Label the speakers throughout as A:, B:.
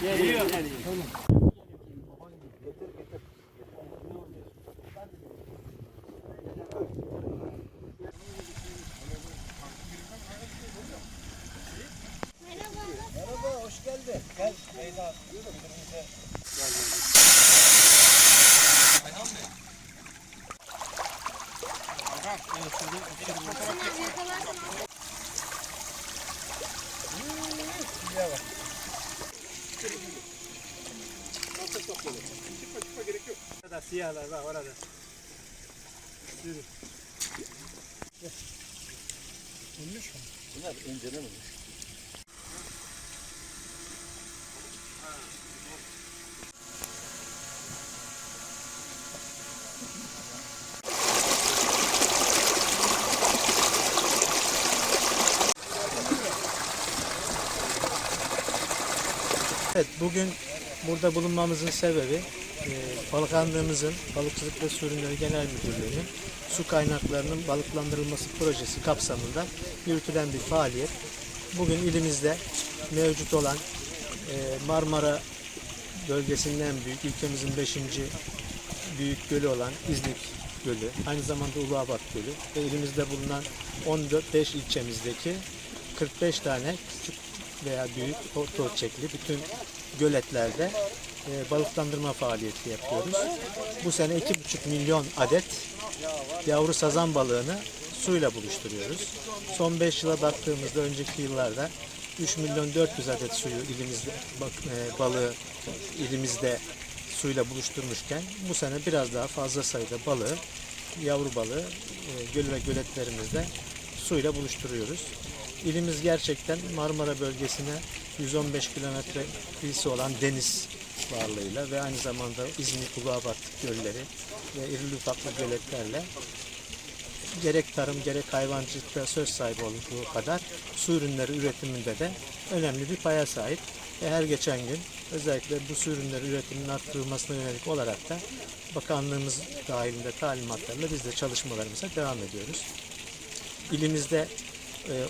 A: Geliyor.
B: Merhaba, hoş geldin. Gel Leyla. Müdürümüze Şuraya bak.
A: Orada siyahlar var orada. Yürü.
B: Ölmüş mü? Bunlar önceden.
C: Evet, bugün burada bulunmamızın sebebi e, balıkhandığımızın Balıkçılık ve Su Ürünleri Genel Müdürlüğü'nün su kaynaklarının balıklandırılması projesi kapsamında yürütülen bir faaliyet. Bugün ilimizde mevcut olan e, Marmara bölgesinin en büyük, ülkemizin 5. büyük gölü olan İznik Gölü, aynı zamanda Uluabat Gölü ve ilimizde bulunan 14-5 ilçemizdeki 45 tane küçük veya büyük orta ölçekli bütün göletlerde e, balıklandırma faaliyeti yapıyoruz. Bu sene 2,5 milyon adet yavru sazan balığını suyla buluşturuyoruz. Son 5 yıla baktığımızda önceki yıllarda 3 milyon 400 adet suyu ilimizde bak, e, balığı ilimizde suyla buluşturmuşken bu sene biraz daha fazla sayıda balığı yavru balığı e, göl ve göletlerimizde suyla buluşturuyoruz. İlimiz gerçekten Marmara bölgesine 115 kilometre kıyısı olan deniz varlığıyla ve aynı zamanda İzmir Uluabat gölleri ve irili ufaklı göletlerle gerek tarım gerek hayvancılıkta söz sahibi olduğu kadar su ürünleri üretiminde de önemli bir paya sahip. Ve her geçen gün özellikle bu su ürünleri üretiminin arttırılmasına yönelik olarak da bakanlığımız dahilinde talimatlarla biz de çalışmalarımıza devam ediyoruz. İlimizde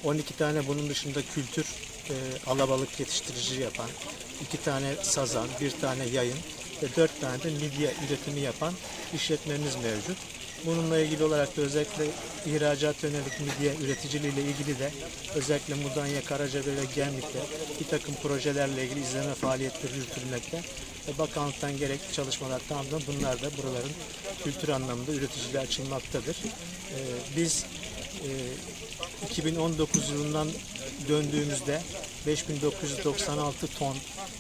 C: 12 tane bunun dışında kültür e, alabalık yetiştirici yapan, iki tane sazan, bir tane yayın ve dört tane de midye üretimi yapan işletmemiz mevcut. Bununla ilgili olarak da özellikle ihracat yönelik midye üreticiliği ile ilgili de özellikle Mudanya, Karacabey ve Gemlik'te bir takım projelerle ilgili izleme faaliyetleri yürütülmekte. Ve bakanlıktan gerekli çalışmalar tamamlandı. Bunlar da buraların kültür anlamında üreticiliğe açılmaktadır. Ee, biz e, 2019 yılından döndüğümüzde 5996 ton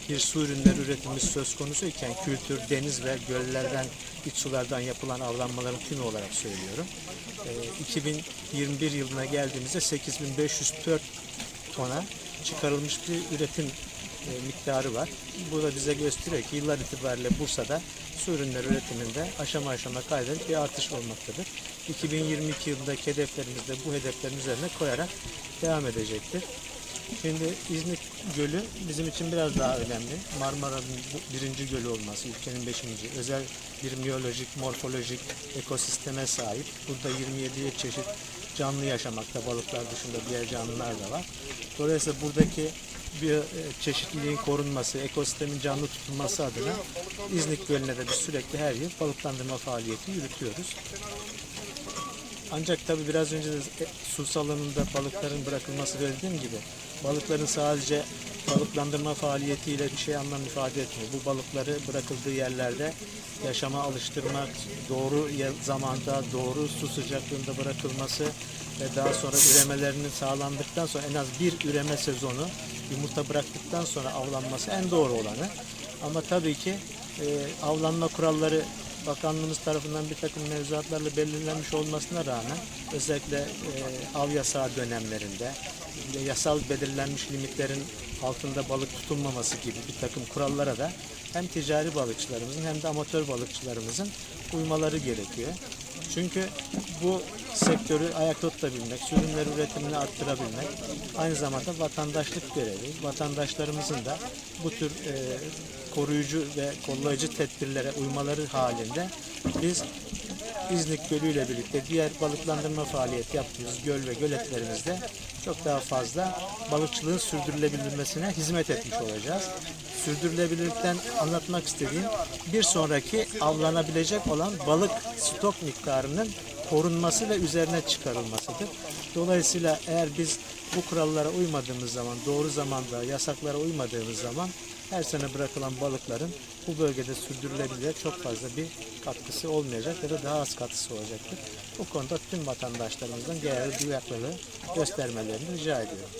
C: bir su ürünleri üretimimiz söz konusu iken kültür, deniz ve göllerden, iç sulardan yapılan avlanmaların tümü olarak söylüyorum. Ee, 2021 yılına geldiğimizde 8504 tona çıkarılmış bir üretim e, miktarı var. Bu da bize gösteriyor ki yıllar itibariyle Bursa'da su ürünleri üretiminde aşama aşama kaydedip bir artış olmaktadır. 2022 yılındaki hedeflerimiz de bu hedeflerin üzerine koyarak devam edecektir. Şimdi İzmit Gölü bizim için biraz daha önemli. Marmara'nın birinci gölü olması, ülkenin beşinci. Özel bir miyolojik, morfolojik ekosisteme sahip. Burada 27 çeşit canlı yaşamakta. Balıklar dışında diğer canlılar da var. Dolayısıyla buradaki bir e, çeşitliliğin korunması, ekosistemin canlı tutulması adına İznik Gölü'ne de biz sürekli her yıl balıklandırma faaliyeti yürütüyoruz. Ancak tabi biraz önce de e, su salonunda balıkların bırakılması dediğim gibi balıkların sadece balıklandırma faaliyetiyle bir şey anlam ifade etmiyor. Bu balıkları bırakıldığı yerlerde yaşama alıştırmak, doğru zamanda, doğru su sıcaklığında bırakılması ve daha sonra üremelerinin sağlandıktan sonra en az bir üreme sezonu yumurta bıraktıktan sonra avlanması en doğru olanı. Ama tabii ki e, avlanma kuralları bakanlığımız tarafından bir takım mevzuatlarla belirlenmiş olmasına rağmen özellikle e, av yasağı dönemlerinde yasal belirlenmiş limitlerin altında balık tutulmaması gibi bir takım kurallara da hem ticari balıkçılarımızın hem de amatör balıkçılarımızın uymaları gerekiyor. Çünkü bu sektörü ayakta tutabilmek, sürümler üretimini arttırabilmek aynı zamanda vatandaşlık görevi. Vatandaşlarımızın da bu tür e, koruyucu ve kollayıcı tedbirlere uymaları halinde biz İznik Gölü ile birlikte diğer balıklandırma faaliyeti yaptığımız göl ve göletlerimizde çok daha fazla balıkçılığın sürdürülebilmesine hizmet etmiş olacağız. Sürdürülebilirlikten anlatmak istediğim bir sonraki avlanabilecek olan balık stok miktarının korunması ve üzerine çıkarılmasıdır. Dolayısıyla eğer biz bu kurallara uymadığımız zaman, doğru zamanda yasaklara uymadığımız zaman her sene bırakılan balıkların bu bölgede sürdürülebilir çok fazla bir katkısı olmayacak ya da daha az katkısı olacaktır. Bu konuda tüm vatandaşlarımızdan genel duyarlılığı göstermelerini rica ediyorum.